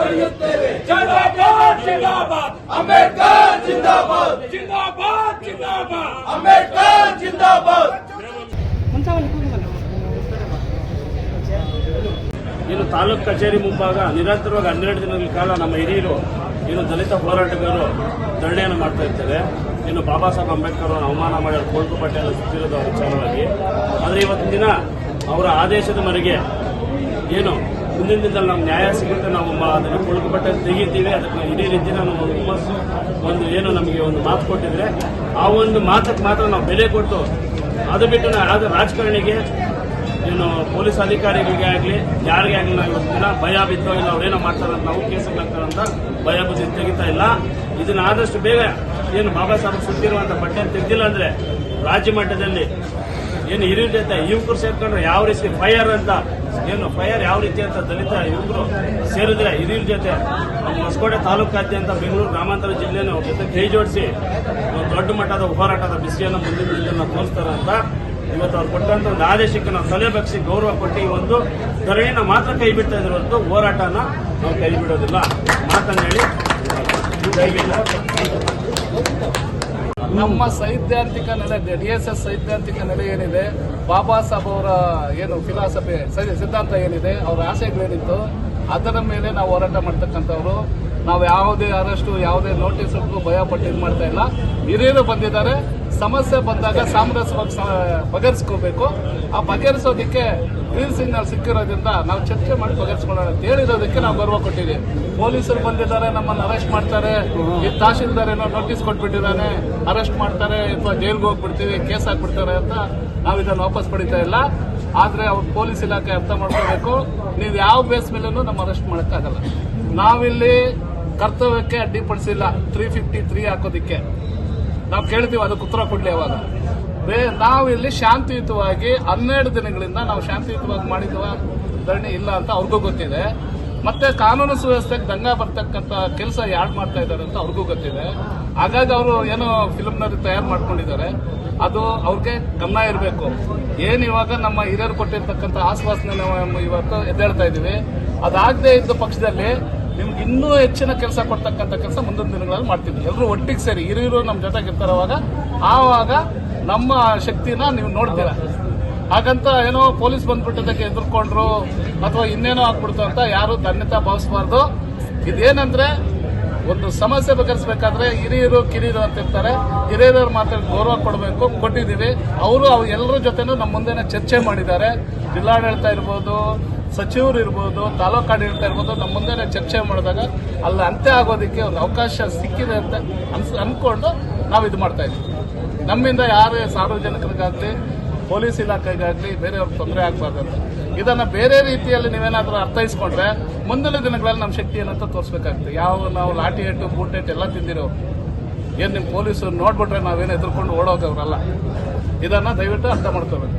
ಪಡೆಯುತ್ತೇವೆ ಜಿಂದಾಬಾದ್ ಜಿಂದಾಬಾದ್. ಅಂಬೇಡ್ಕರ್ ಜಿಂದಾಬಾದ್. ಜಿಂದಾಬಾದ್ ಜಿಂದಾಬಾದ್. ಅಂಬೇಡ್ಕರ್ ಜಿಂದಾಬಾದ್. ಇನ್ನು ತಾಲೂಕು ಕಚೇರಿ ಮುಂಭಾಗ ನಿರಂತರವಾಗಿ ಹನ್ನೆರಡು ದಿನಗಳ ಕಾಲ ನಮ್ಮ ಹಿರಿಯರು, ಇನ್ನು ದಲಿತ ಹೋರಾಟಗಾರರು ಧರಣಿಯನ್ನು ಮಾಡ್ತಾ ಇರ್ತಾರೆ ಇನ್ನು ಬಾಬಾ ಸಾಹೇಬ್ ಅಂಬೇಡ್ಕರ್ ಅವರನ್ನು ಅವಮಾನ ಮಾಡಿರೋ ಕೋಲ್ಕು ಪಟ್ಟೆಯನ್ನು ಸುತ್ತಿರೋದು ವಿಚಾರವಾಗಿ. ಆದರೆ ಇವತ್ತಿನ ದಿನ ಅವರ ಆದೇಶದ ಮೇರೆಗೆ ಏನು ಮುಂದಿನ ದಿನದಲ್ಲಿ ನಮ್ಗೆ ನ್ಯಾಯ ಸಿಗುತ್ತೆ, ನಾವು ಅದನ್ನು ಕೊಳಕುಪಟ್ಟ ತೆಗಿತೀವಿ ಅದಕ್ಕೆ ಇಡೀ ರೀತಿ ನಾವು ಹುಮ್ಮಸ್ಸು ಒಂದು ಏನು ನಮಗೆ ಒಂದು ಮಾತು ಕೊಟ್ಟಿದ್ರೆ, ಆ ಒಂದು ಮಾತಕ್ಕೆ ಮಾತ್ರ ನಾವು ಬೆಲೆ ಕೊಟ್ಟು, ಅದು ಬಿಟ್ಟು ನಾವು ಯಾವುದೇ ರಾಜಕಾರಣಿಗೆ, ಏನು ಪೊಲೀಸ್ ಅಧಿಕಾರಿಗಳಿಗೆ ಆಗಲಿ, ಯಾರಿಗೆ ಆಗಲಿ ನಾವು ದಿನ ಭಯ ಬಿದ್ದೋ ಇಲ್ಲ, ಅವ್ರೇನೋ ಮಾಡ್ತಾರಂತ ನಾವು ಕೇಸುಗಳಾಗ್ತಾರಂತ ಭಯ ಬುದ್ಧಿ ತೆಗಿತಾ ಇಲ್ಲ. ಇದನ್ನು ಆದಷ್ಟು ಬೇಗ ಏನು ಬಾಬಾ ಸಾಹೇಬ್ ಸುತ್ತಿರುವಂಥ ಬಟ್ಟೆ ತೆಗ್ದಿಲ್ಲ ಅಂದರೆ ರಾಜ್ಯ ಮಟ್ಟದಲ್ಲಿ ಏನು ಹಿರಿಯ ಯುವಕರು ಸೇರ್ಕೊಂಡ್ರೆ ಯಾವ ರೀತಿ ಫೈರ್ ಅಂತ ಏನು ಫೈರ್ ಯಾವ ರೀತಿ ಅಂತ ದಲಿತ ಯುವಕರು ಸೇರಿದ್ರೆ ಹಿರಿಯರ ಜೊತೆ ಹೊಸಕೋಟೆ ತಾಲೂಕಾದ್ಯಂತ ಬೆಂಗಳೂರು ಗ್ರಾಮಾಂತರ ಜಿಲ್ಲೆನ ಅವ್ರ ಜೊತೆ ಕೈ ಜೋಡಿಸಿ ದೊಡ್ಡ ಮಟ್ಟದ ಹೋರಾಟದ ಬಿಸಿಯನ್ನು ಮುಂದಿನ ದಿನದಲ್ಲಿ ತೋರಿಸ್ತಾರೆ ಅಂತ ಇವತ್ತು ಅವ್ರು ಕೊಟ್ಟಂತ ಒಂದು ಆದೇಶಕ್ಕೆ ನಾವು ತಲೆ ಬಗ್ಸಿ ಗೌರವ ಕೊಟ್ಟು ಈ ಒಂದು ಧರಣಿನ ಮಾತ್ರ ಕೈ ಬಿಡ್ತಾ ಇದ್ರು ಹೊರತು ಹೋರಾಟನ ನಾವು ಕೈ ಬಿಡೋದಿಲ್ಲ. ಮಾತನ್ನು ಹೇಳಿ. ನಮ್ಮ ಸೈದ್ಧಾಂತಿಕ ನೆಲೆ ಡಿ ಎಸ್ ಎಸ್ ಸೈದ್ಧಾಂತಿಕ ನೆಲೆ ಏನಿದೆ, ಬಾಬಾ ಸಾಹೇಬ್ ಅವರ ಏನು ಫಿಲಾಸಫಿ ಸಿದ್ಧಾಂತ ಏನಿದೆ, ಅವರ ಆಸೆಗಳೇನಿತ್ತು, ಅದರ ಮೇಲೆ ನಾವು ಹೋರಾಟ ಮಾಡ್ತಕ್ಕಂಥವ್ರು. ನಾವು ಯಾವುದೇ ಅರೆಸ್ಟು ಯಾವುದೇ ನೋಟಿಸ್ ಭಯ ಪಟ್ಟು ಇದು ಮಾಡ್ತಾ ಇಲ್ಲ. ಹಿರಿಯರು ಬಂದಿದ್ದಾರೆ ಸಮಸ್ಯೆ ಬಂದಾಗ ಸಾಮರಸ್ಯವಾಗಿ ಬಗೆಹರಿಸ್ಕೋಬೇಕು. ಆ ಬಗೆಹರಿಸೋದಕ್ಕೆ ಗ್ರೀನ್ ಸಿಗ್ನಲ್ ಸಿಕ್ಕಿರೋದ್ರಿಂದ ನಾವು ಚರ್ಚೆ ಮಾಡಿ ಬಗೆಹರಿಸ್ಕೊಳ್ಳೋಣ ಅಂತ ಹೇಳಿರೋದಕ್ಕೆ ನಾವು ಗೌರವ ಕೊಟ್ಟಿದ್ದೀವಿ. ಪೊಲೀಸರು ಬಂದಿದ್ದಾರೆ, ನಮ್ಮನ್ನು ಅರೆಸ್ಟ್ ಮಾಡ್ತಾರೆ. ಈ ತಹಶೀಲ್ದಾರ್ ಏನೋ ನೋಟಿಸ್ ಕೊಟ್ಬಿಟ್ಟಿದ್ದಾನೆ. ಅರೆಸ್ಟ್ ಮಾಡ್ತಾರೆ ಅಥವಾ ಜೈಲ್ಗೆ ಹೋಗ್ಬಿಡ್ತೀವಿ ಕೇಸ್ ಹಾಕ್ಬಿಡ್ತಾರೆ ಅಂತ ನಾವು ಇದನ್ನು ವಾಪಸ್ ಪಡಿತಾ ಇಲ್ಲ. ಆದರೆ ಅವ್ರು ಪೊಲೀಸ್ ಇಲಾಖೆ ಅರ್ಥ ಮಾಡ್ಕೋಬೇಕು. ನೀವು ಯಾವ ಬೇಸ್ ಮೇಲೂ ನಮ್ಮ ಅರೆಸ್ಟ್ ಮಾಡೋಕ್ಕಾಗಲ್ಲ. ನಾವಿಲ್ಲಿ ಕರ್ತವ್ಯಕ್ಕೆ ಅಡ್ಡಿಪಡಿಸಿಲ್ಲ. ತ್ರೀ ಫಿಫ್ಟಿ ತ್ರೀ ಹಾಕೋದಿಕ್ಕೆ. ನಾವು ಕೇಳ್ತೀವಿ ಅದಕ್ಕೆ ಉತ್ತರ ಕೊಡ್ಲಿ ಅವಾಗ. ನಾವು ಇಲ್ಲಿ ಶಾಂತಿಯುತವಾಗಿ ಹನ್ನೆರಡು ದಿನಗಳಿಂದ ನಾವು ಶಾಂತಿಯುತವಾಗಿ ಮಾಡಿದ್ವ ಧರಣಿ ಇಲ್ಲ ಅಂತ ಅವ್ರಿಗೂ ಗೊತ್ತಿದೆ. ಮತ್ತೆ ಕಾನೂನು ಸುವ್ಯವಸ್ಥೆಗೆ ದಂಗ ಬರ್ತಕ್ಕಂಥ ಕೆಲಸ ಯಾರು ಮಾಡ್ತಾ ಇದ್ದಾರೆ ಅಂತ ಅವ್ರಿಗೂ ಗೊತ್ತಿದೆ. ಹಾಗಾಗಿ ಅವರು ಏನೋ ಫಿಲ್ಮ್ನಲ್ಲಿ ತಯಾರು ಮಾಡ್ಕೊಂಡಿದ್ದಾರೆ. ಅದು ಅವ್ರಿಗೆ ಗಮನ ಇರಬೇಕು. ಏನು ಇವಾಗ ನಮ್ಮ ಹಿರಿಯರು ಕೊಟ್ಟಿರ್ತಕ್ಕಂಥ ಆಶ್ವಾಸನೆ ನಾವು ಇವತ್ತು ಎದ್ದೇಳ್ತಾ ಇದ್ದೀವಿ ಅದಾಗದೇ ಇದ್ದ ಪಕ್ಷದಲ್ಲಿ ನಿಮ್ಗೆ ಇನ್ನೂ ಹೆಚ್ಚಿನ ಕೆಲಸ ಕೊಡ್ತಕ್ಕಂಥ ಕೆಲಸ ಮುಂದಿನ ದಿನಗಳಲ್ಲಿ ಮಾಡ್ತೀವಿ. ಎಲ್ಲರೂ ಒಟ್ಟಿಗೆ ಸೇರಿ ಹಿರಿಯರು ನಮ್ಮ ಜೊತೆಗೆ ಅವಾಗ, ಆವಾಗ ನಮ್ಮ ಶಕ್ತಿನ ನೀವು ನೋಡ್ತೀರಾ? ಹಾಗಂತ ಏನೋ ಪೊಲೀಸ್ ಬಂದ್ಬಿಟ್ಟಿದ್ದಕ್ಕೆ ಎದುರ್ಕೊಂಡ್ರು, ಅಥವಾ ಇನ್ನೇನೋ ಆಗ್ಬಿಡ್ತು ಅಂತ ಯಾರು ಧನ್ಯತಾ ಭಾವಿಸಬಾರ್ದು. ಇದೇನಂದ್ರೆ, ಒಂದು ಸಮಸ್ಯೆ ಬಗೆಹರಿಸಬೇಕಾದ್ರೆ ಹಿರಿಯರು, ಕಿರಿಯರು ಅಂತ ಇರ್ತಾರೆ. ಹಿರಿಯರ ಮಾತ್ರ ಗೌರವ ಕೊಡಬೇಕು, ಕೊಟ್ಟಿದ್ದೀವಿ. ಅವರು ಅವ್ರು ಎಲ್ಲರ ಜೊತೆನೂ ನಮ್ಮ ಮುಂದೆನೇ ಚರ್ಚೆ ಮಾಡಿದ್ದಾರೆ. ಜಿಲ್ಲಾಡಳಿತ ಇರ್ಬೋದು ಸಚಿವರು ಇರ್ಬೋದು, ತಾಲೂಕು ಆಡಳಿತ ಇರ್ಬೋದು, ನಮ್ಮ ಮುಂದೆನೇ ಚರ್ಚೆ ಮಾಡಿದಾಗ ಅಲ್ಲಿ ಅಂತ್ಯ ಆಗೋದಕ್ಕೆ ಒಂದು ಅವಕಾಶ ಸಿಕ್ಕಿದೆ ಅಂತ ಅನ್ಸ್ ಅಂದ್ಕೊಂಡು ನಾವು ಇದು ಮಾಡ್ತಾ ಇದ್ದೀವಿ ನಮ್ಮಿಂದ ಯಾರೇ ಸಾರ್ವಜನಿಕರಿಗಾಗಲಿ, ಪೊಲೀಸ್ ಇಲಾಖೆಗಾಗಲಿ ಬೇರೆಯವ್ರಿಗೆ ತೊಂದರೆ ಆಗಬಾರ್ದು ಅಂತ ಇದನ್ನ ಬೇರೆ ರೀತಿಯಲ್ಲಿ ನೀವೇನಾದರೂ ಅರ್ಥೈಸ್ಕೊಂಡ್ರೆ ಮುಂದಿನ ದಿನಗಳಲ್ಲಿ ನಮ್ಮ ಶಕ್ತಿ ಏನಂತ ತೋರಿಸ್ಬೇಕಾಗ್ತದೆ. ಯಾವ ನಾವು ಲಾಠಿ ಏಟು ಬೂಟ್ ಏಟು ಎಲ್ಲ ತಿಂದಿರೋ, ಏನು ನಿಮ್ಮ ಪೊಲೀಸರು ನೋಡ್ಬಿಟ್ರೆ ನಾವೇನು ಎದುರ್ಕೊಂಡು ಓಡೋಗವ್ರಲ್ಲ. ಇದನ್ನು ದಯವಿಟ್ಟು ಅರ್ಥ ಮಾಡ್ಕೋಬೇಕು.